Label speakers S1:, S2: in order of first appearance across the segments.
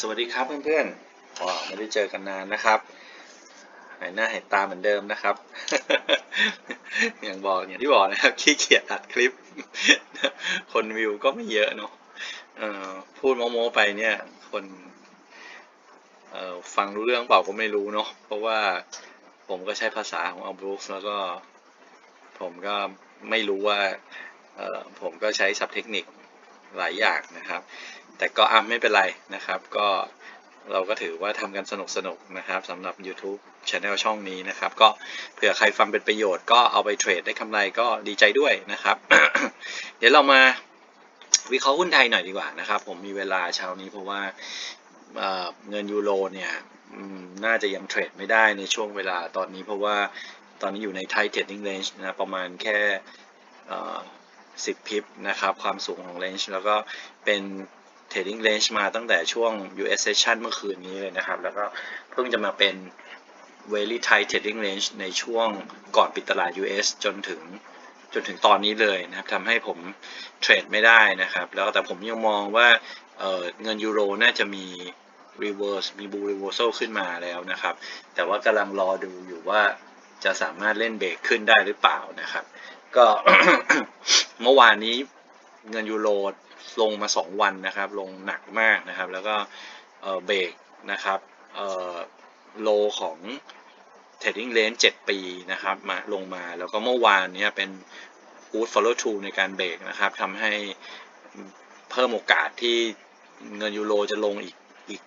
S1: สวัสดีครับเพื่อนๆว้าวไม่ได้เจอกันนานนะครับหายหน้าหายตาเหมือนเดิมนะครับ อย่างบอกอย่างที่บอกนะครับขี้เกียจอัดคลิป คนวิวก็ไม่เยอะเนาะพูดโม้ๆไปเนี่ย คนฟังรู้เรื่องเปล่าก็ไม่รู้เนาะ เพราะว่าผมก็ใช้ภาษาของอัลบรูฟแล้วก็ผมก็ไม่รู้ว่าผมก็ใช้ศัพท์เทคนิคหลายอย่างนะครับ แต่ก็อะไม่เป็นไรนะครับ ก็เราก็ถือว่าทำกันสนุกสนุกๆนะครับสำหรับ YouTube Channel ช่องนี้นะครับ ก็เผื่อใครฟังเป็นประโยชน์ก็เอาไปเทรดได้กำไรก็ดีใจด้วยนะครับ เดี๋ยวเรามาวิเคราะห์หุ้นไทยหน่อยดีกว่านะครับ ผมมีเวลาเช้านี้เพราะว่าเอ่อเงินยูโรเนี่ยน่าจะยังเทรดไม่ได้ในช่วงเวลาตอนนี้ เพราะว่าตอนนี้อยู่ใน Thai Trading Range นะประมาณแค่เอ่อ10พิบนะครับ ความสูงของ range แล้วก็เป็น trading range มาตั้งแต่ช่วง US session เมื่อคืนนี้เลยนะครับ แล้วก็เพิ่งจะมาเป็น very tight trading range ในช่วงก่อนปิดตลาด US จนถึงจนถึงตอนนี้เลยนะครับทำให้ผมเทรดไม่ได้นะครับ แล้วแต่ผมยังมองว่าเเงินยูโรน่าจะมี reverse มี bull reversal ขึ้นมาแล้วนะครับ แต่ว่ากำลังรอดูอยู่ว่าจะสามารถเล่นเบรกขึ้นได้หรือเปล่านะครับ ก็เมื่อวานนี้เงินยูโร ลงมา 2 วันนะครับ ลงหนักมากนะครับ แล้วก็เบรกนะครับโลของ trading range 7 ปีนะครับมาลงมาแล้วก็เมื่อวานนี้เป็น good follow through ในการเบรกนะครับทำให้เพิ่มโอกาสที่เงินยูโรจะลงอีกอีก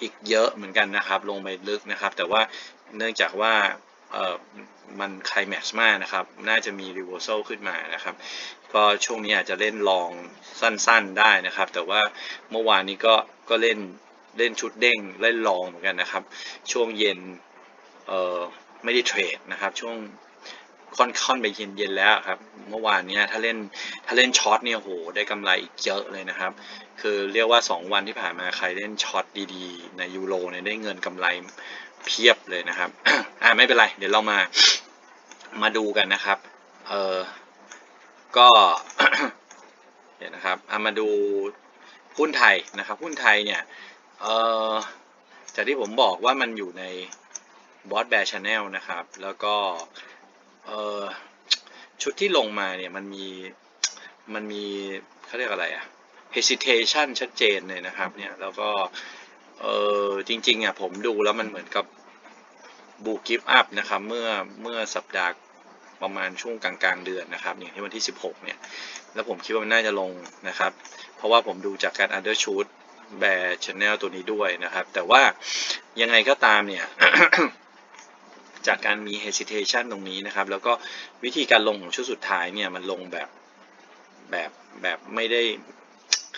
S1: อีกเยอะเหมือนกันนะครับ ลงไปลึกนะครับ แต่ว่าเนื่องจากว่ามันไคลแม็กซ์มากนะครับ น่าจะมี reversal ขึ้นมานะครับ ก็ช่วงนี้อาจจะเล่นลองสั้นๆได้นะครับ แต่ว่าเมื่อวานนี้ก็ก็เล่นเล่นชุดเด้งเล่นลองเหมือนกันนะครับ ช่วงเย็นเออไม่ได้เทรดนะครับ ช่วงค่อนค่อนไปเย็นเย็นแล้วครับ เมื่อวานเนี้ยถ้าเล่นถ้าเล่นช็อตเนี่ยโหได้กำไรอีกเยอะเลยนะครับ คือเรียกว่า 2 วันที่ผ่านมาใครเล่นช็อตดีๆ ในยูโรเนี่ยได้เงินกำไรเพียบเลยนะครับ อ่าไม่เป็นไร เดี๋ยวเรามามาดูกันนะครับ เออ ก็เดี๋ยวนะครับเอามาดูหุ้นไทยนะครับ หุ้นไทยเนี่ยเออจากที่ผมบอกว่ามันอยู่ในบอสแบร์ชาแนลนะครับ แล้วก็เออชุดที่ลงมาเนี่ยมันมีมันมีเขาเรียกอะไรอะ hesitation ชัดเจนเลยนะครับเนี่ยแล้วก็เออจริงๆอะผมดูแล้วมันเหมือนกับบูกิฟอัพนะครับเมื่อเมื่อสัปดาห์ ประมาณช่วงกลางๆเดือนนะครับอย่างที่วันที่ 16 เนี่ย แล้วผมคิดว่ามันน่าจะลงนะครับ เพราะว่าผมดูจากการ undershoot แบร์ชแนลตัวนี้ด้วยนะครับ แต่ว่ายังไงก็ตามเนี่ย จากการมี hesitation ตรงนี้นะครับ แล้วก็วิธีการลงของชุดสุดท้ายเนี่ย มันลงแบบแบบแบบไม่ได้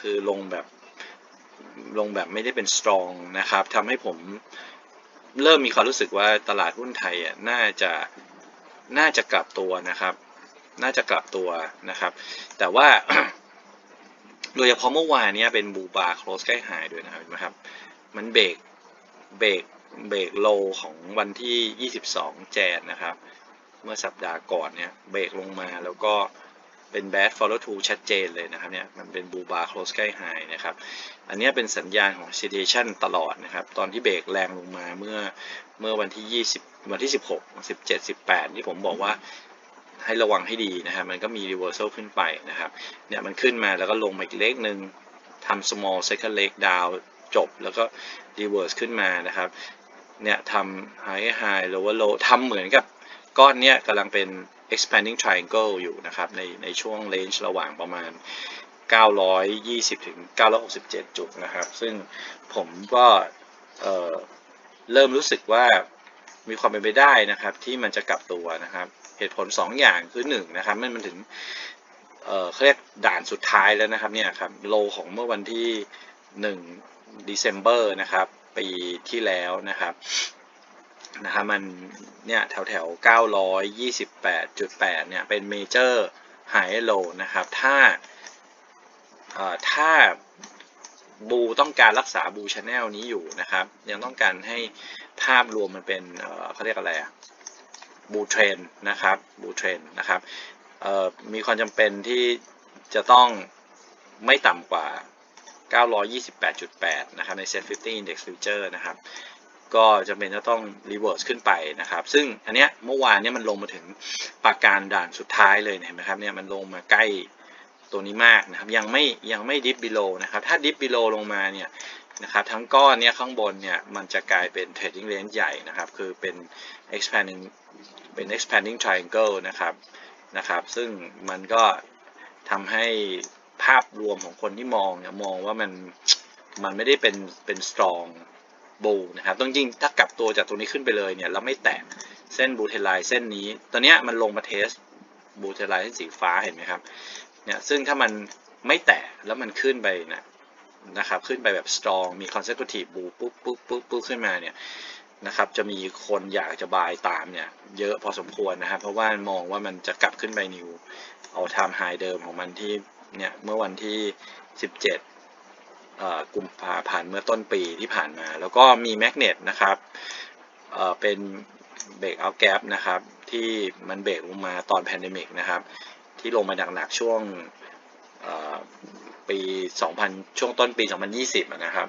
S1: คือลงแบบลงแบบไม่ได้เป็น strong นะครับทำให้ผมเริ่มมีความรู้สึกว่าตลาดหุ้นไทยอะน่าจะ น่าจะกลับตัวนะครับ น่าจะกลับตัวนะครับ แต่ว่าโดยเฉพาะเมื่อวานเนี้ยเป็นบูบาร์โคลสใกล้หายด้วยนะครับเห็นไหมครับ มันเบรกเบรกเบรกโลของวันที่ 22 แจนนะครับ เมื่อสัปดาห์ก่อนเนี่ยเบรกลงมาแล้วก็ เป็น bad follow to ชัดเจนเลยนะครับเนี่ยมันเป็นบูบา close ใกล้หายนะครับอันนี้เป็นสัญญาณของ situation ตลอดนะครับตอนที่เบรกแรงลงมาเมื่อเมื่อวันที่ 20 วันที่ 16 17 18 ที่ผมบอกว่าให้ระวังให้ดีนะครับมันก็มี reversal ขึ้นไปนะครับเนี่ยมันขึ้นมาแล้วก็ลงมาอีกเลขหนึ่งทำ small second leg down จบแล้วก็ reverse ขึ้นมานะครับเนี่ยทำ high high lower low ทำเหมือนกับก้อนเนี้ยกำลังเป็น expanding triangle อยู่นะครับ ในในช่วง range ระหว่างประมาณ 920 ถึง 967 จุดนะครับ ซึ่งผมก็เเริ่มรู้สึกว่ามีความเป็นไปได้นะครับ ที่มันจะกลับตัวนะครับ เหตุผล 2 อย่างคือ1นะครับมันมันถึงเอ่อเขาเรียกด่านสุดท้ายแล้วนะครับเนี่ยครับโลของเมื่อวันที่1 December นะครับ ปีที่แล้วนะครับ นะครับมันเนี่ยแถวแถว928.8 เนี่ยเป็นเมเจอร์ไฮโลนะครับถ้าถ้าบูต้องการรักษาบูชาแนลนี้อยู่นะครับ ยังต้องการให้ภาพรวมมันเป็นเอ่อเขาเรียกอะไรอะบูเทรนนะครับบูเทรนนะครับมีความจำเป็นที่จะต้องไม่ต่ำกว่า 928.8 นะครับใน Set 50 Index Future นะครับ ก็จะเป็นจะต้อง reverse ขึ้นไปนะครับ ซึ่งอันเนี้ยเมื่อวานเนี่ยมันลงมาถึงปากการด่านสุดท้ายเลยเห็นไหมครับเนี่ยมันลงมาใกล้ตัวนี้มากนะครับ ยังไม่ยังไม่ dip below นะครับ ถ้า dip below ลงมาเนี่ยนะครับทั้งก้อนเนี่ยข้างบนเนี่ยมันจะกลายเป็น trading range ใหญ่นะครับ คือเป็น expanding เป็น expanding triangle นะครับนะครับ ซึ่งมันก็ทำให้ภาพรวมของคนที่มองเนี่ยมองว่ามันมันไม่ได้เป็นเป็น strong บูนะครับต้องจริงถ้ากลับตัวจากตรงนี้ขึ้นไปเลยเนี่ยแล้วไม่แตะเส้นบูเทลไลน์เส้นนี้ ตอนนี้มันลงมาเทสบูเทลไลน์เส้นสีฟ้าเห็นไหมครับเนี่ยซึ่งถ้ามันไม่แตะแล้วมันขึ้นไปนะนะครับขึ้นไปแบบ strong มี consecutive บูปุ๊บปุ๊บปุ๊บปุ๊บขึ้นมาเนี่ยนะครับจะมีคนอยากจะบายตามเนี่ยเยอะพอสมควรนะครับ เพราะว่ามองว่ามันจะกลับขึ้นไปนิวเอา time high เดิมของมันที่เนี่ยเมื่อวันที่ 17 กุมภาพันธ์เมื่อต้นปีที่ผ่านมา แล้วก็มีแมกเนตนะครับเเป็นเบรกเอาแก p นะครับ ที่มันเบรกลงมาตอนแพนเดมิกนะครับ ที่ลงมาหนักๆช่วงเอ่อปี 2000 ช่วงต้นปี 2020 นะครับ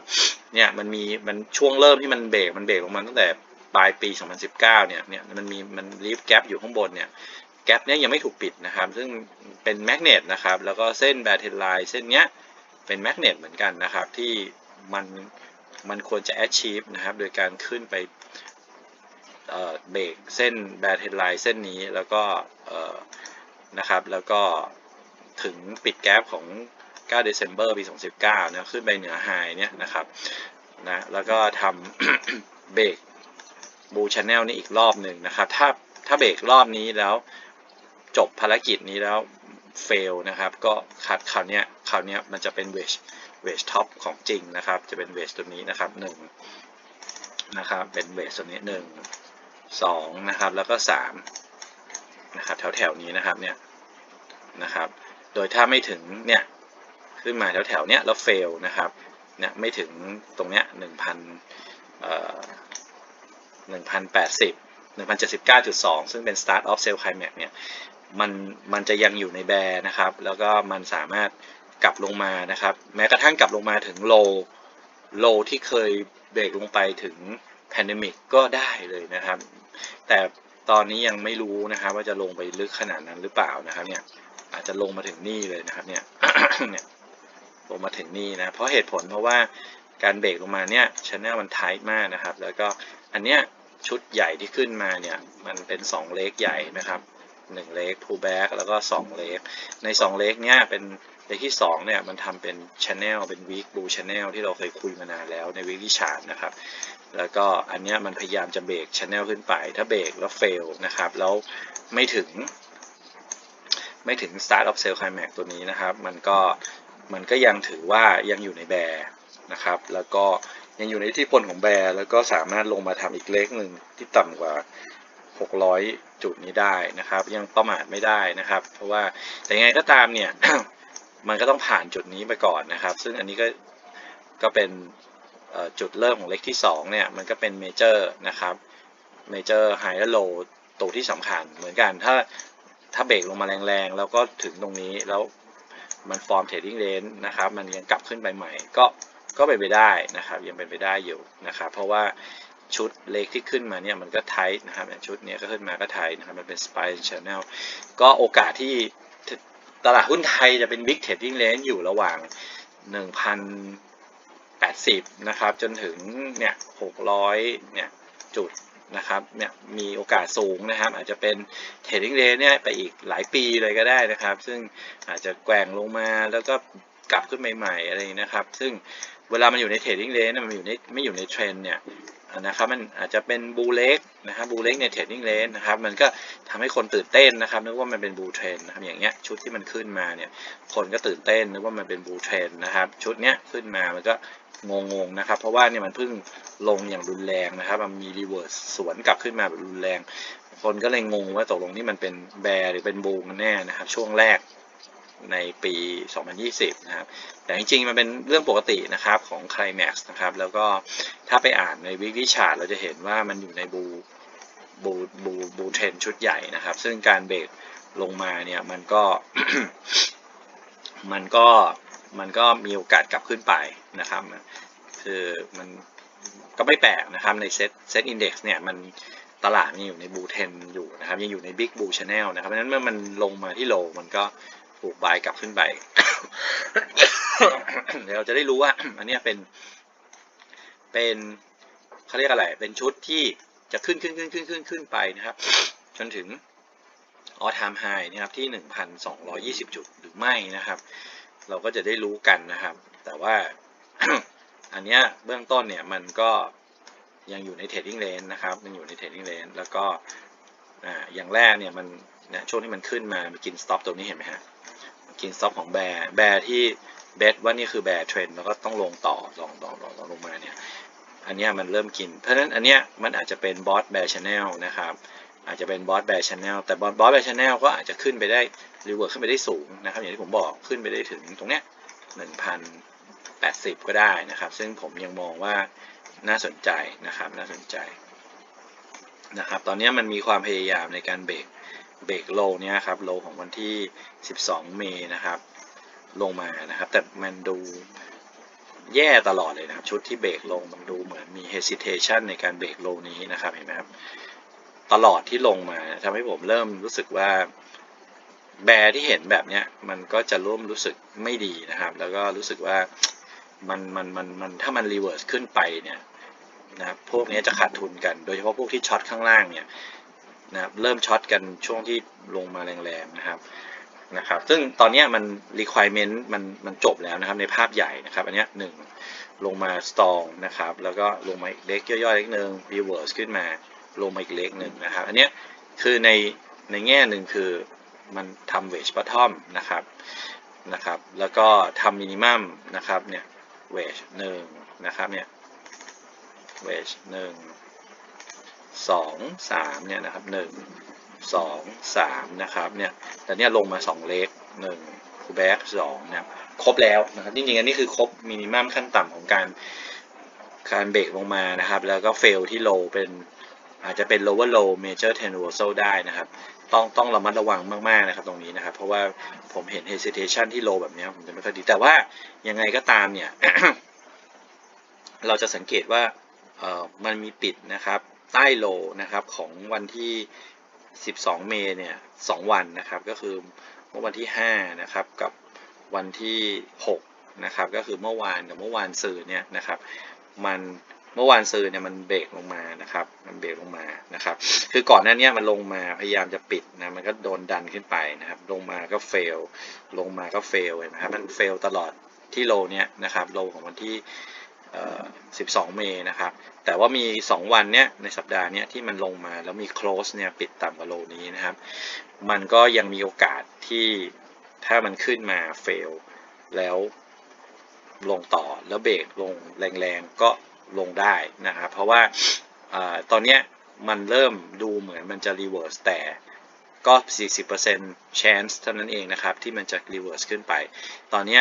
S1: เนี่ยมันมีมันช่วงเริ่มที่มันเบรกมันเบรกลงมาตั้งแต่ปลายปี 2019 เนี่ยเนี่ยมันมีมันรีฟแก p อยู่ข้างบนเนี่ยแก p เนี้ยยังไม่ถูกปิดนะครับ ซึ่งเป็นแมกเนตนะครับ แล้วก็เส้นแบทเทนไลน์เส้นเนี้ย เป็นแมกเนตเหมือนกันนะครับที่มันมันควรจะ achieve นะครับ โดยการขึ้นไปเบรกเส้นแบทเทนไลน์เส้นนี้แล้วก็นะครับแล้วก็ถึงปิดแกปของ 9 เดซ ember ปี 2019 นะขึ้นไปเหนือไฮเนี่ยนะครับนะแล้วก็ทำเบรกบูชแนลนี่อีกรอบหนึ่งนะครับ ถ้าถ้าเบรกรอบนี้แล้วจบภารกิจนี้แล้ว fail นะครับ ก็คัดคราวนี้คราวนี้มันจะเป็น wedge wedge top ของจริงนะครับ จะเป็น wedge ตัวนี้นะครับหนึ่งนะครับ เป็น wedge ตัวนี้หนึ่งสองนะครับ แล้วก็สามนะครับ แถวแถวๆนี้นะครับ เนี่ย นะครับ โดยถ้าไม่ถึง เนี่ย ขึ้นมาแถวแถวๆเนี้ยแล้ว fail นะครับ เนี่ย ไม่ถึงตรงเนี้ยหนึ่งพันเอ่อหนึ่งพันแปดสิบหนึ่งพันเจ็ดสิบเก้าจุดสองซึ่งเป็น start of sell climax เนี่ย มันมันจะยังอยู่ในแบร์นะครับ แล้วก็มันสามารถกลับลงมานะครับ แม้กระทั่งกลับลงมาถึงโลโลที่เคยเบรกลงไปถึงแพนดมิกก็ได้เลยนะครับ แต่ตอนนี้ยังไม่รู้นะครับ ว่าจะลงไปลึกขนาดนั้นหรือเปล่านะครับ เนี่ยอาจจะลงมาถึงนี่เลยนะครับเนี่ยเนี่ยลงมาถึงนี่นะ เพราะเหตุผลเพราะว่าการเบรกลงมาเนี่ยชัแนลมันไทท์มากนะครับ แล้วก็อันเนี้ยชุดใหญ่ที่ขึ้นมาเนี่ยมันเป็น 2 เลกใหญ่นะครับ หนึ่งเลก pull back แล้วก็สองเลกในสองเลกเนี้ยเป็นเลกที่สองเนี่ยมันทำเป็น channel เป็น week blue channel ที่เราเคยคุยมานานแล้วใน weekly chart นะครับ แล้วก็อันเนี้ยมันพยายามจะเบรก channel ขึ้นไป ถ้าเบรกแล้ว fail นะครับ แล้วไม่ถึง ไม่ถึง start of sell climax ตัวนี้นะครับ มันก็มันก็ยังถือว่ายังอยู่ในแบร์นะครับ แล้วก็ยังอยู่ในที่พลของแบร์แล้วก็สามารถลงมาทำอีกเลกหนึ่งที่ต่ำกว่า 600 จุดนี้ได้นะครับ ยังประมาทไม่ได้นะครับ เพราะว่าแต่ยังไงก็ตามเนี่ย มันก็ต้องผ่านจุดนี้ไปก่อนนะครับ ซึ่งอันนี้ก็ก็เป็นจุดเริ่มของเลขที่2เนี่ยมันก็เป็นเมเจอร์นะครับเมเจอร์ไฮและโลตัวที่สำคัญเหมือนกันถ้าถ้าเบรกลงมาแรงๆ แล้วก็ถึงตรงนี้แล้วมันฟอร์มเทรดดิ้งเลนนะครับ มันยังกลับขึ้นไปใหม่ ก็ก็เป็นไปได้นะครับ ยังเป็นไปได้อยู่นะครับ เพราะว่า ชุดเล็กที่ขึ้นมาเนี่ยมันก็ไทท์นะครับชุดเนี้ยก็ขึ้นมาก็ไทท์นะครับมันเป็น Spy Channel ก็โอกาสที่ตลาดหุ้นไทยจะเป็น Big Trading Range อยู่ระหว่าง 1,080 นะครับ จนถึงเนี่ย 600 เนี่ย จุดนะครับ เนี่ย มีโอกาสสูงนะครับ อาจจะเป็น Trading Range เนี่ยไปอีกหลายปีเลยก็ได้นะครับ ซึ่งอาจจะแกว่งลงมาแล้วก็กลับขึ้นใหม่ ๆ อะไรนะครับ ซึ่งเวลามันอยู่ใน Trading Range มันอยู่ในไม่อยู่ในเทรนเนี่ย นะครับมันอาจจะเป็นบูเล็กนะครับบูเล็กในเทรดดิ้งเลนนะครับมันก็ทำให้คนตื่นเต้นนะครับนึกว่ามันเป็นบูเทรนนะครับอย่างเงี้ยชุดที่มันขึ้นมาเนี่ยคนก็ตื่นเต้นนึกว่ามันเป็นบูเทรนนะครับชุดเนี้ยขึ้นมามันก็งงๆนะครับเพราะว่าเนี่ยมันเพิ่งลงอย่างรุนแรงนะครับมันมีรีเวิร์สสวนกลับขึ้นมาแบบรุนแรง คนก็เลยงงว่าตกลงนี่มันเป็นแบร์หรือเป็นบูกันแน่นะครับช่วงแรก ในปี 2020 นะครับ แต่จริงๆ มันเป็นเรื่องปกตินะครับของ Climax นะครับ แล้วก็ถ้าไปอ่านใน Weekly Chart เราจะเห็นว่ามันอยู่ในบูบูบูบูเทรนชุดใหญ่นะครับ ซึ่งการเบรกลงมาเนี่ยมันก็มันก็มันก็มีโอกาสกลับขึ้นไปนะครับ คือมันก็ไม่แปลกนะครับในเซ็ตเซ็ตอินดี x เนี่ยมันตลาดมันอยู่ในบูเทนอยู่นะครับยังอยู่ในบิ๊กบูชาแนลนะครับเพราะฉะนั้นเมื่อมันลงมาที่โลมันก็ ถูกบายกลับขึ้นไปเดี๋ยวเราจะได้รู้ว่า อันนี้เป็น เป็นเขาเรียกอะไร เป็นชุดที่จะขึ้นขึ้นขึ้นขึ้นขึ้นขึ้นไปนะครับ จนถึงออทามไฮนะครับที่ 1,220 จุดหรือไม่นะครับ เราก็จะได้รู้กันนะครับ แต่ว่าอันเนี้ยเบื้องต้นเนี่ยมันก็ยังอยู่ในเทรดดิ้งเลนนะครับมันอยู่ในเทรดดิ้งเลนแล้วก็อย่างแรกเนี่ยมันช่วงที่มันขึ้นมามันกินสต็อปตัวนี้เห็นไหมฮะ กินสต็อปของแบร์แบร์ที่เบสว่านี่คือแบร์เทรนแล้วก็ต้องลงต่อลองลองลองลองลงมาเนี่ยอันนี้มันเริ่มกิน เพราะฉะนั้นอันเนี้ยมันอาจจะเป็นบอสแบร์ชแนลนะครับอาจจะเป็นบอสแบร์ชแนลแต่บอสบอสแบร์ชแนลก็อาจจะขึ้นไปได้รีเวิร์ขึ้นไปได้สูงนะครับอย่างที่ผมบอกขึ้นไปได้ถึงตรงเนี้ยหนึ่งพัน80ก็ได้นะครับ ซึ่งผมยังมองว่าน่าสนใจนะครับน่าสนใจนะครับตอนนี้มันมีความพยายามในการเบรก เบรกโลเนี่ยครับโลของวันที่ 12 เมษนะครับ ลงมานะครับ แต่มันดูแย่ตลอดเลยนะครับ ชุดที่เบรกลงมันดูเหมือนมี hesitation ในการเบรกโลนี้นะครับเห็นไหมครับ ตลอดที่ลงมาทำให้ผมเริ่มรู้สึกว่าแบร์ที่เห็นแบบเนี้ยมันก็จะร่วมรู้สึกไม่ดีนะครับ แล้วก็รู้สึกว่ามันมันมันมันถ้ามันรีเวิร์สขึ้นไปเนี่ยนะครับพวกนี้จะขาดทุนกัน โดยเฉพาะพวกที่ช็อตข้างล่างเนี่ย นะครับเริ่มช็อตกันช่วงที่ลงมาแรงๆนะครับนะครับ ซึ่งตอนนี้มัน requirement มันมันจบแล้วนะครับในภาพใหญ่นะครับ อันนี้หนึ่งลงมา strong นะครับ แล้วก็ลงมาอีกเล็กย่อยๆเล็กนึง reverse ขึ้นมาลงมาอีกเล็กหนึ่งนะครับ อันนี้คือในในแง่หนึ่งคือมันทำ wedge bottom นะครับนะครับ แล้วก็ทำ minimum นะครับเนี่ย wedge หนึ่งนะครับเนี่ย wedge หนึ่ง สองสามเนี่ยนะครับหนึ่งสองสามนะครับเนี่ยแต่เนี่ยลงมาสองเล็กหนึ่งคูแบ็กสองเนี่ยครบแล้วนะครับจริงๆอันนี้คือครบมินิมัมขั้นต่ำของการการเบรกลงมานะครับ แล้วก็เฟลที่โลเป็นอาจจะเป็น lower low major ten reversal ได้นะครับ ต้องต้องระมัดระวังมากๆนะครับตรงนี้นะครับ เพราะว่าผมเห็น hesitation ที่ low แบบนี้ผมจะไม่ค่อยดี แต่ว่ายังไงก็ตามเนี่ย เราจะสังเกตว่าเออมันมีปิดนะครับ ใต้โลนะครับของวันที่ 12 เมษเนี่ย2วันนะครับก็คือเมื่อวันที่5นะครับกับวันที่6นะครับก็คือเมื่อวานกับเมื่อวานสื่อเนี่ยนะครับมันเมื่อวานซื้อเนี่ยมันเบรกลงมานะครับ มันเบรกลงมานะครับ คือก่อนหน้านี้มันลงมาพยายามจะปิดนะ มันก็โดนดันขึ้นไปนะครับ ลงมาก็เฟล ลงมาก็เฟลเห็นไหมครับ มันเฟลตลอดที่โลเนี้ยนะครับ โลของวันที่ 12 เมษนะครับ แต่ว่ามี 2 วันเนี้ยในสัปดาห์เนี้ยที่มันลงมาแล้วมี close เนี่ยปิดต่ำกว่าโลนี้นะครับ มันก็ยังมีโอกาสที่ถ้ามันขึ้นมาเฟลแล้วลงต่อแล้วเบรกลงแรงๆ ก็ลงได้นะครับ เพราะว่าอตอนเนี้ยมันเริ่มดูเหมือนมันจะ reverse แต่ก็ 40% chance เท่านั้นเองนะครับ ที่มันจะ reverse ขึ้นไป ตอนนี้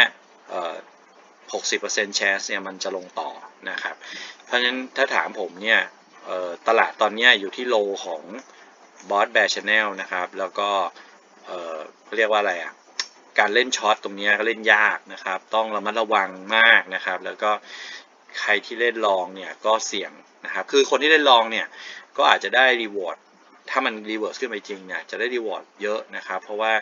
S1: 60% chance เนี่ยมันจะลงต่อนะครับ เพราะฉะนั้นถ้าถามผมเนี่ยตลาดตอนนี้อยู่ที่โลของ b o s Bear Channel นะครับ แล้วก็เเรียกว่าอะไรอะการเล่นช็อตตรงนี้ก็เล่นยากนะครับ ต้องระมัดระวังมากนะครับ แล้วก็ใครที่เล่นลองเนี่ยก็เสี่ยงนะครับ คือคนที่เล่นลองเนี่ยก็อาจจะได้รีวอร์ดถ้ามันรีเวิร์สขึ้นไปจริงเนี่ยจะได้รีวอร์ดเยอะนะครับ เพราะว่า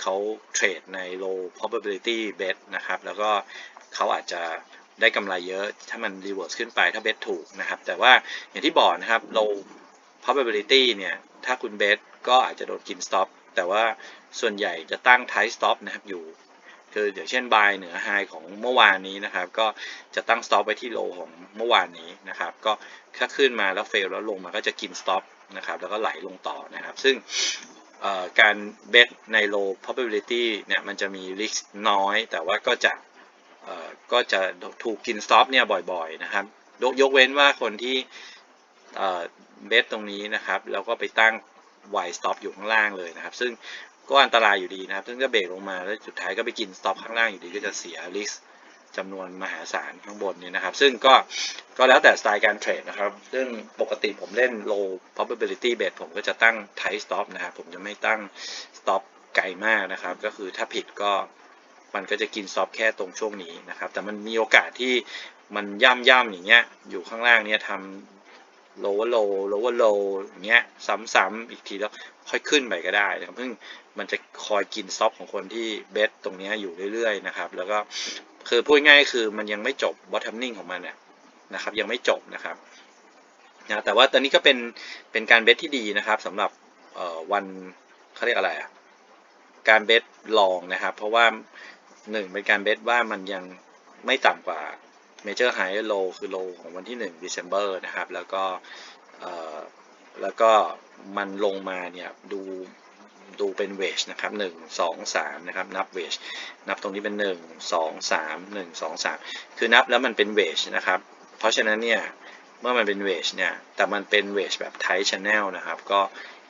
S1: เขาเทรดใน low probability bet นะครับ แล้วก็ เขาอาจจะได้กำไรเยอะ ถ้ามันรีเวิร์สขึ้นไปถ้าเบ t ถูกนะครับ แต่ว่าอย่างที่บอกนะครับ low probability เนี่ย ถ้าคุณเบ t ก็อาจจะโดนกิน stop แต่ว่าส่วนใหญ่จะตั้ง tight stop นะครับอยู่ คืออย่างเช่น buy เหนือ high ของเมื่อวานนี้นะครับ ก็จะตั้ง stop ไว้ที่ low ของเมื่อวานนี้นะครับ ก็ถ้าขึ้นมาแล้ว fail แล้วลงมาก็จะกิน stop นะครับ แล้วก็ไหลลงต่อนะครับ ซึ่งการ bet ใน low probability เนี่ย มันจะมี risk น้อย แต่ว่าก็จะ ก็จะถูกกิน stop เนี่ยบ่อยๆนะครับ ยกเว้นว่าคนที่เอ่อ bet ตรงนี้นะครับ แล้วก็ไปตั้ง wide stop อยู่ข้างล่างเลยนะครับ ซึ่งก็อันตรายอยู่ดีนะครับ ซึ่งก็เบรกลงมาแล้วสุดท้ายก็ไปกิน stop ข้างล่างอยู่ดีก็จะเสีย risk จำนวนมหาศาลข้างบนเนี่ยนะครับ ซึ่งก็ก็แล้วแต่สไตล์การเทรดนะครับ ซึ่งปกติผมเล่น low probability bet ผมก็จะตั้ง tight stop นะครับ ผมจะไม่ตั้ง stop ไกลมากนะครับ ก็คือถ้าผิดก็ มันก็จะกินซอฟแค่ตรงช่วงนี้นะครับ แต่มันมีโอกาสที่มันย่ำย่ำๆอย่างเงี้ย อยู่ข้างล่างเนี่ยทำ lower low lower low อย่างเงี้ย ซ้ำๆอีกทีแล้วค่อยขึ้นไปก็ได้นะครับซึ่งมันจะคอยกินซอฟของคนที่เบสตรงเนี้ยอยู่เรื่อยๆนะครับ แล้วก็คือพูดง่ายๆคือมันยังไม่จบ bottoming ของมันเนี่ยนะครับ ยังไม่จบนะครับนะแต่ว่าตอนนี้ก็เป็นเป็นการเบสที่ดีนะครับสำหรับเอ่อวันเขาเรียกอะไรอะการเบสลองนะครับ เพราะว่า หนึ่งเป็นการเบสว่ามันยังไม่ต่ำกว่า Major High Low คือ Low ของวันที่1 December นะครับ แล้วก็แล้วก็มันลงมาเนี่ยดูดูเป็นเวชนะครับ 1 2 3 นะครับ นับเวชนับตรงนี้เป็น 1 2 3 1 2 3 คือนับแล้วมันเป็นเวชนะครับ เพราะฉะนั้นเนี่ย เมื่อมันเป็นเวชเนี่ย แต่มันเป็นเวชแบบไทช c h น n นลนะครับ ก็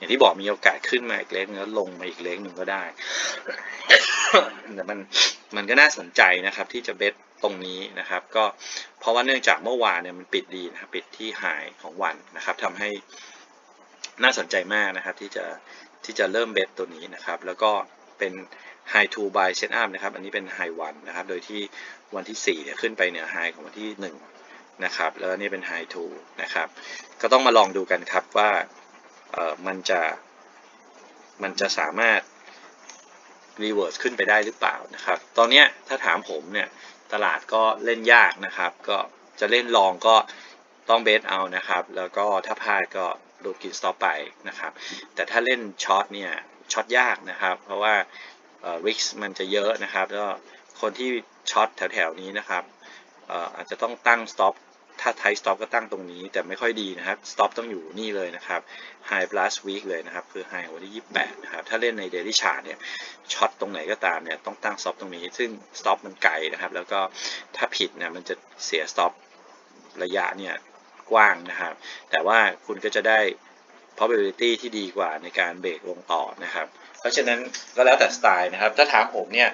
S1: อย่างที่บอกมีโอกาสขึ้นมาอีกเล็กนึงแล้วลงมาอีกเล็กหนึ่งก็ได้แต่มันมันก็น่าสนใจนะครับที่จะเบสตรงนี้นะครับ ก็เพราะว่าเนื่องจากเมื่อวานเนี่ยมันปิดดีนะครับปิดที่ไฮของวันนะครับทำให้น่าสนใจมากนะครับที่จะที่จะเริ่มเบสตัวนี้นะครับ แล้วก็เป็น high to buy set up นะครับ อันนี้เป็น high 1นะครับ โดยที่วันที่4เนี่ยขึ้นไปเหนือ high ของวันที่ 1 นะครับ แล้วนนี่เป็น high to นะครับ ก็ต้องมาลองดูกันครับว่า เอ่อมันจะมันจะสามารถ reverse ขึ้นไปได้หรือเปล่านะครับ ตอนนี้ถ้าถามผมเนี่ยตลาดก็เล่นยากนะครับ ก็จะเล่นลองก็ต้องเบสเอานะครับ แล้วก็ถ้าพลาดก็โดนกินสต็อปไปนะครับ แต่ถ้าเล่นช็อตเนี่ยช็อตยากนะครับ เพราะว่าริกซ์มันจะเยอะนะครับ แล้วคนที่ช็อตแถวๆนี้นะครับอาจจะต้องตั้งสต็อป ถ้าไทสต็อปก็ตั้งตรงนี้แต่ไม่ค่อยดีนะครับสต็อปต้องอยู่นี่เลยนะครับ High plus week เลยนะครับ คือ High วันที่ 28 นะครับ ถ้าเล่นใน Daily Chart เนี่ยช็อตตรงไหนก็ตามเนี่ยต้องตั้ง stop ตรงนี้ ซึ่ง stop มันไกลนะครับ แล้วก็ถ้าผิดเนี่ยมันจะเสีย stop ระยะเนี่ยกว้างนะครับ แต่ว่าคุณก็จะได้ probability ที่ดีกว่าในการเบรกลงต่อนะครับ เพราะฉะนั้นก็แล้วแต่สไตล์นะครับ ถ้าถามผมเนี่ย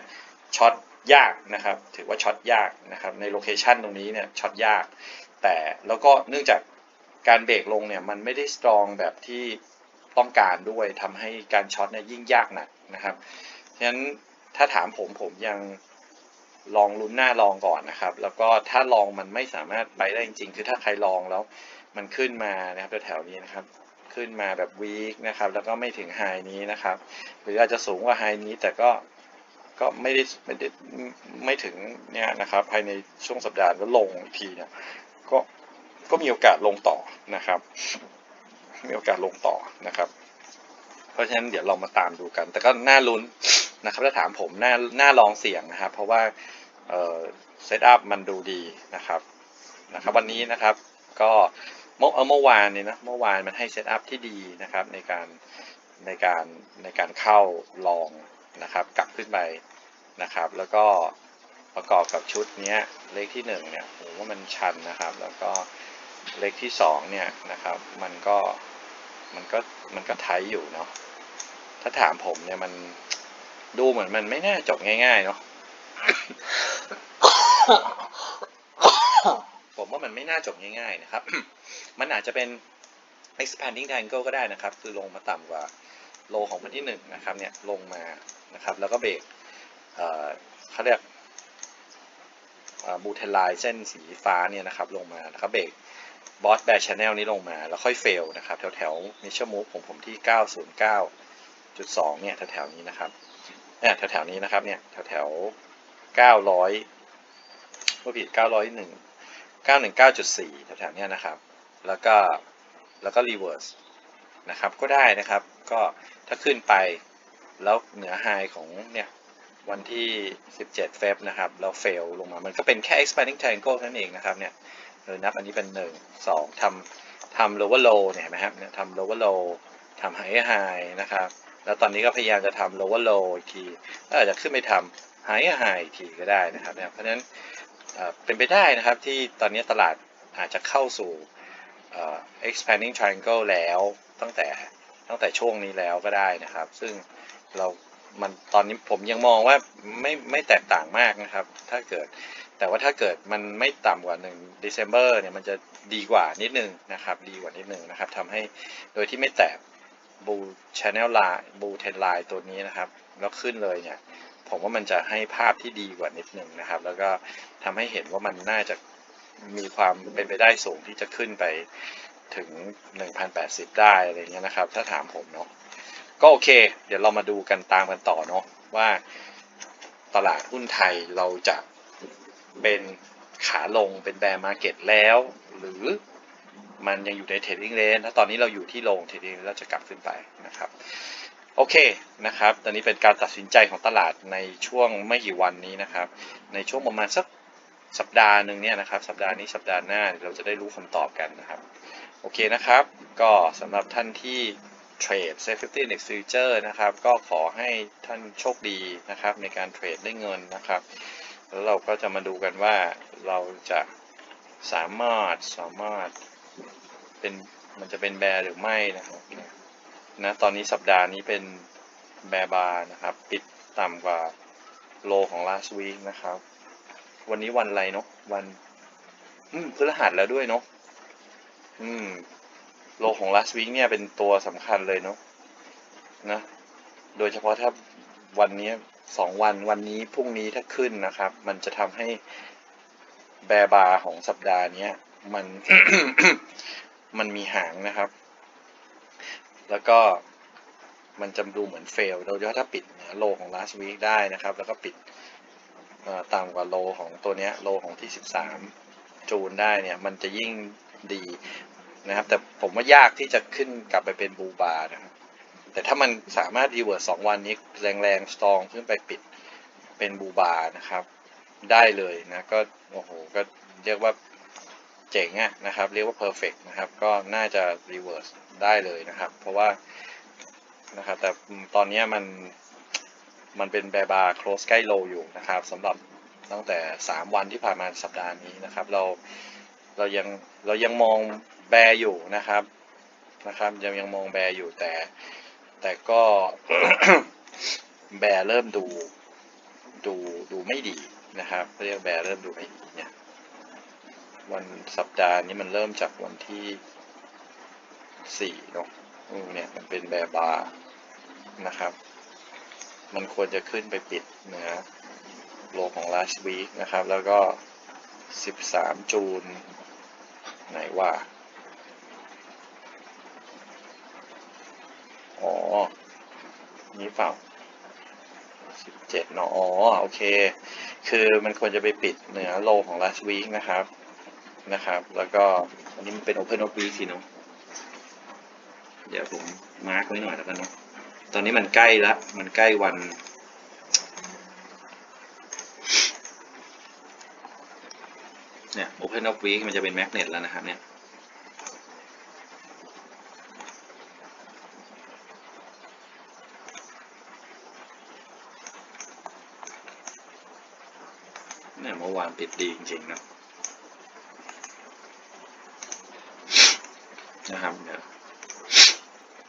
S1: ช็อตยากนะครับ ถือว่าช็อตยากนะครับ ในโลเคชันตรงนี้เนี่ยช็อตยาก แต่แล้วก็เนื่องจากการเบรกลงเนี่ยมันไม่ได้สตรองแบบที่ต้องการด้วยทำให้การช็อตเนี่ยยิ่งยากหนักนะครับฉะนั้นถ้าถามผมผมยังลองลุ้นหน้าลองก่อนนะครับ แล้วก็ถ้าลองมันไม่สามารถไปได้จริงๆ คือถ้าใครลองแล้วมันขึ้นมานะครับแถวๆนี้นะครับ ขึ้นมาแบบวีคนะครับ แล้วก็ไม่ถึงไฮนี้นะครับ หรืออาจจะสูงกว่าไฮนี้แต่ก็ก็ไม่ได้ไม่ได้ไม่ถึงเนี่ยนะครับภายในช่วงสัปดาห์แล้วลงอีกทีเนี่ย ก็ก็มีโอกาสลงต่อนะครับ มีโอกาสลงต่อนะครับ เพราะฉะนั้นเดี๋ยวเรามาตามดูกัน แต่ก็น่าลุ้นนะครับถ้าถามผมน่าน่าลองเสี่ยงนะครับ เพราะว่าเซตอัพมันดูดีนะครับนะครับ วันนี้นะครับก็เมื่อเอ่อเมื่อวานเนี่ยนะเมื่อวานมันให้เซตอัพที่ดีนะครับในการในการในการเข้าลองนะครับ กลับขึ้นไปนะครับ แล้วก็ ประกอบกับชุดนี้เลขที่หนึ่งเนี่ยผมว่ามันชันนะครับ แล้วก็เลขที่สองเนี่ยนะครับมันก็มันก็มันก็ไทยอยู่เนาะถ้าถามผมเนี่ยมันดูเหมือนมันไม่น่าจบง่ายๆเนาะผมว่ามันไม่น่าจบง่ายๆนะครับ มันอาจจะเป็น expanding triangle ก็ได้นะครับ คือลงมาต่ำกว่าโลของวันที่หนึ่งนะครับเนี่ยลงมานะครับ แล้วก็เบรกเขาเรียก บูเทนไลน์เส้นสีฟ้าเนี่ยนะครับลงมานะครับเบรกบอสแบชแนลนี้ลงมาแล้วค่อยเฟลนะครับแถวแถวมิชมูฟของผมที่ 909.2 เนี่ยแถวแถวนี้นะครับเนี่ยแถวแถวนี้นะครับเนี่ยแถวแถว900ก็ผิด 901 919.4 แถวแถวเนี้ยนะครับ แล้วก็แล้วก็รีเวิร์สนะครับก็ได้นะครับ ก็ถ้าขึ้นไปแล้วเหนือไฮของเนี่ย วันที่ 17 เฟบนะครับแล้วเฟลลงมา มันก็เป็นแค่ expanding triangle นั่นเองนะครับเนี่ยเออนับอันนี้เป็น 1 2ทำทำ lower low เนี่ยเห็นไหมครับเนี่ยทำ lower low ทำ high high นะครับ แล้วตอนนี้ก็พยายามจะทำ lower low อีกทีแล้วอาจจะขึ้นไปทำ high high อีกทีก็ได้นะครับเนี่ยเพราะฉะนั้นเอ่อเป็นไปได้นะครับที่ตอนนี้ตลาดอาจจะเข้าสู่ expanding triangle แล้วตั้งแต่ตั้งแต่ช่วงนี้แล้วก็ได้นะครับ ซึ่งเรา มันตอนนี้ผมยังมองว่าไม่ไม่แตกต่างมากนะครับ ถ้าเกิด แต่ว่าถ้าเกิดมันไม่ต่ำกว่า1 December เนี่ยมันจะดีกว่านิดนึงนะครับ ดีกว่านิดนึงนะครับทำให้โดยที่ไม่แตะ Bull Channel Line Bull Trend Line ตัวนี้นะครับ แล้วขึ้นเลยเนี่ยผมว่ามันจะให้ภาพที่ดีกว่านิดหนึ่งนะครับ แล้วก็ทำให้เห็นว่ามันน่าจะมีความเป็นไปได้สูงที่จะขึ้นไปถึง 1,080 ได้อะไรเงี้ยนะครับ ถ้าถามผมเนาะ ก็โอเค เดี๋ยวเรามาดูกันตามกันต่อเนาะว่าตลาดหุ้นไทยเราจะเป็นขาลงเป็นแบร์มาร์เก็ตแล้ว หรือมันยังอยู่ในเทรดดิ้งเรนถ้าตอนนี้เราอยู่ที่ลงเทรดดิ้งเราจะกลับขึ้นไปนะครับโอเคนะครับ ตอนนี้เป็นการตัดสินใจของตลาดในช่วงไม่กี่วันนี้นะครับ ในช่วงประมาณสักสัปดาห์หนึ่งเนี่ยนะครับ สัปดาห์นี้สัปดาห์หน้าเราจะได้รู้คำตอบกันนะครับ โอเคนะครับ ก็สำหรับท่านที่ เทรด Safety Index Future นะครับ ก็ขอให้ท่านโชคดีนะครับในการเทรดได้เงินนะครับ แล้วเราก็จะมาดูกันว่าเราจะสามารถสามารถเป็นมันจะเป็นแบร์หรือไม่นะครับนะตอนนี้สัปดาห์นี้เป็นแบร์บาร์นะครับ ปิดต่ำกว่าโลของ last week นะครับ วันนี้วันอะไรเนาะวัน อืมพฤหัสแล้วด้วยเนาะอืม โลของ last week เนี่ยเป็นตัวสำคัญเลยเนาะนะโดยเฉพาะถ้าวันนี้สองวันวันนี้พรุ่งนี้ถ้าขึ้นนะครับ มันจะทำให้แบร์บาของสัปดาห์นี้มัน มันมีหางนะครับ แล้วก็มันจะดูเหมือนเฟลโดยเฉพาะถ้าปิดนือโลของ last week ได้นะครับ แล้วก็ปิดต่ำกว่าโลของตัวเนี้ยโลของที่ 13 จูนได้เนี่ย มันจะยิ่งดี นะครับ แต่ผมว่ายากที่จะขึ้นกลับไปเป็นบูบานะครับ แต่ถ้ามันสามารถรีเวิร์สสองวันนี้แรงๆสตรองขึ้นไปปิดเป็นบูบานะครับ ได้เลยนะก็โอ้โหก็เรียกว่าเจ๋งอะนะครับ เรียกว่าเพอร์เฟกนะครับ ก็น่าจะรีเวิร์สได้เลยนะครับ เพราะว่านะครับแต่ตอนนี้มันมันเป็นแบร์บาร์ close ใกล้โลอยู่นะครับสำหรับตั้งแต่ 3 วันที่ผ่านมาสัปดาห์นี้นะครับ เราเรายังเรายังมอง แบร์อยู่นะครับนะครับยังยังมองแบร์อยู่แต่ แต่ก็แบร์เริ่มดูดูดูไม่ดีนะครับเรียกแบร์เริ่มดูไม่ดีเนี่ยวันสัปดาห์นี้มันเริ่มจากวันที่สี่เนาะเนี่ยมันเป็นแบร์บาร์นะครับ มันควรจะขึ้นไปปิดเหนือโลของ last week นะครับ แล้วก็ 13 จูน ไหนว่า อ๋อ นี่เปล่า17เนาะ อ๋อ โอเค คือมันควรจะไปปิดเหนือโลของ last week นะครับ นะครับ แล้วก็อันนี้มันเป็น open of week สิเนาะ เดี๋ยวผมมาร์กไว้หน่อยแล้วกันเนาะ ตอนนี้มันใกล้ละ มันใกล้วันเนี่ย Open of Week มันจะเป็นแมกเนตแล้วนะครับเนี่ย เนี่ยเมื่อวานปิดดีจริงๆนะนะครับเดี๋ยว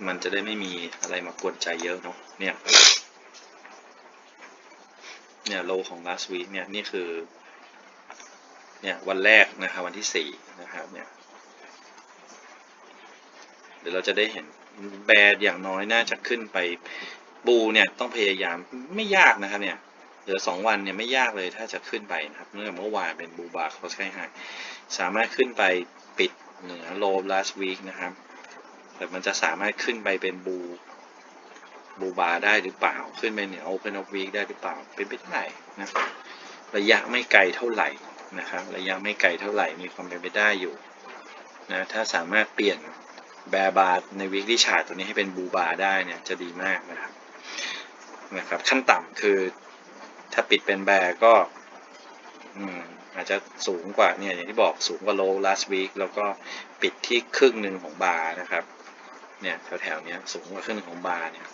S1: มันจะได้ไม่มีอะไรมากวนใจเยอะเนาะเนี่ย เนี่ยโลของ last week เนี่ย นี่คือ เนี่ย วันแรกนะครับ วันที่สี่นะครับ เนี่ย เดี๋ยวเราจะได้เห็นแบรอย่างน้อยน่าจะขึ้นไปบูเนี่ย ต้องพยายามไม่ยากนะครับเนี่ย ลือสองวันเนี่ยไม่ยากเลยถ้าจะขึ้นไปนะครับเนื่องจากเมื่อวานเป็นบูบาร์คอสไกไฮสามารถขึ้นไปปิดเหนือโล last week นะครับ แต่มันจะสามารถขึ้นไปเป็นบูบูบาร์ได้หรือเปล่า ขึ้นไปเหนือ open of week ได้หรือเปล่า เป็นไปได้นะครับระยะไม่ไกลเท่าไหร่นะครับ ระยะไม่ไกลเท่าไหร่มีความเป็นไปได้อยู่นะถ้าสามารถเปลี่ยนแบร์บาร์ในวิกที่ชาร์ตตัวนี้ให้เป็นบูบาร์ได้เนี่ยจะดีมากนะครับนะครับ ขั้นต่ำคือ ถ้าปิดเป็นแบร์ก็อาจจะสูงกว่าเนี่ยอย่างที่บอกสูงกว่าโล last week แล้วก็ปิดที่ครึ่งหนึ่งของบาร์นะครับเนี่ยแถวๆนี้สูงกว่าครึ่งหนึ่งของบาร์เนี่ย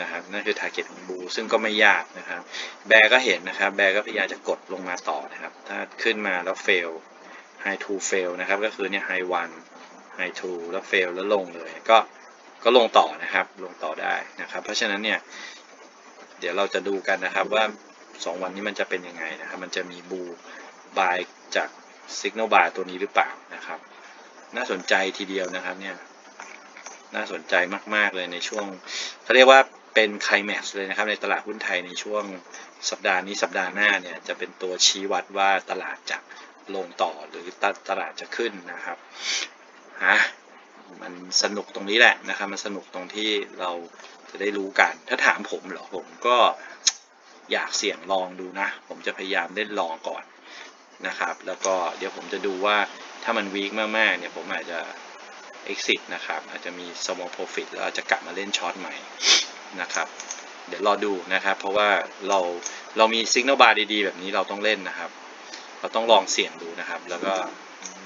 S1: นะครับนั่นคือ target ของบูซึ่งก็ไม่ยากนะครับ แบร์ก็เห็นนะครับ แบร์ก็พยายามจะกดลงมาต่อนะครับ ถ้าขึ้นมาแล้ว fail high to fail นะครับ ก็คือเนี่ย high one high to แล้ว fail แล้วลงเลย ก็ก็ลงต่อนะครับ ลงต่อได้นะครับ เพราะฉะนั้นเนี่ย เดี๋ยวเราจะดูกันนะครับว่า 2 วันนี้มันจะเป็นยังไงนะครับ มันจะมีบูบายจาก signal bar ตัวนี้หรือเปล่านะครับ น่าสนใจทีเดียวนะครับเนี่ย น่าสนใจมาก ๆ เลยในช่วงเขาเรียกว่าเป็นไคลแม็กซ์เลยนะครับ ในตลาดหุ้นไทยในช่วงสัปดาห์นี้สัปดาห์หน้าเนี่ยจะเป็นตัวชี้วัดว่าตลาดจะลงต่อหรือตตลาดจะขึ้นนะครับฮะมันสนุกตรงนี้แหละนะครับ มันสนุกตรงที่เราจะได้รู้กัน ถ้าถามผมเหรอผมก็ อยากเสี่ยงลองดูนะ ผมจะพยายามเล่นลองก่อนนะครับ แล้วก็เดี๋ยวผมจะดูว่าถ้ามันวีคมากๆเนี่ยผมอาจจะ exit นะครับ อาจจะมี small profit แล้วอาจจะกลับมาเล่นช็อตใหม่นะครับ เดี๋ยวรอดูนะครับ เพราะว่าเราเรามี signal bar ดีๆ แบบนี้เราต้องเล่นนะครับ เราต้องลองเสี่ยงดูนะครับ แล้วก็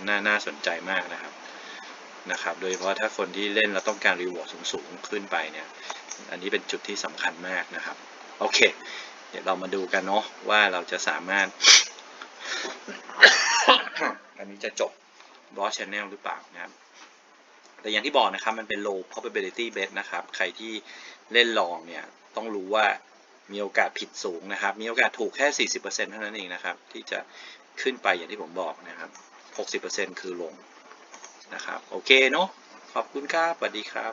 S1: น่าน่าสนใจมากนะครับนะครับ โดยเฉพาะถ้าคนที่เล่นแล้วต้องการ reward สูงๆ ขึ้นไปเนี่ย อันนี้เป็นจุดที่สำคัญมากนะครับ โอเค เดี๋ยวเรามาดูกันเนาะว่าเราจะสามารถ อันนี้จะจบ boss channel หรือเปล่านะครับ แต่อย่างที่บอกนะครับมันเป็น low probability bet นะครับ ใครที่เล่นลองเนี่ยต้องรู้ว่ามีโอกาสผิดสูงนะครับ มีโอกาสถูกแค่ 40%เท่านั้นเองนะครับ ที่จะขึ้นไปอย่างที่ผมบอกนะครับ 60%คือลงนะครับ โอเคเนาะขอบคุณครับสวัสดีครับ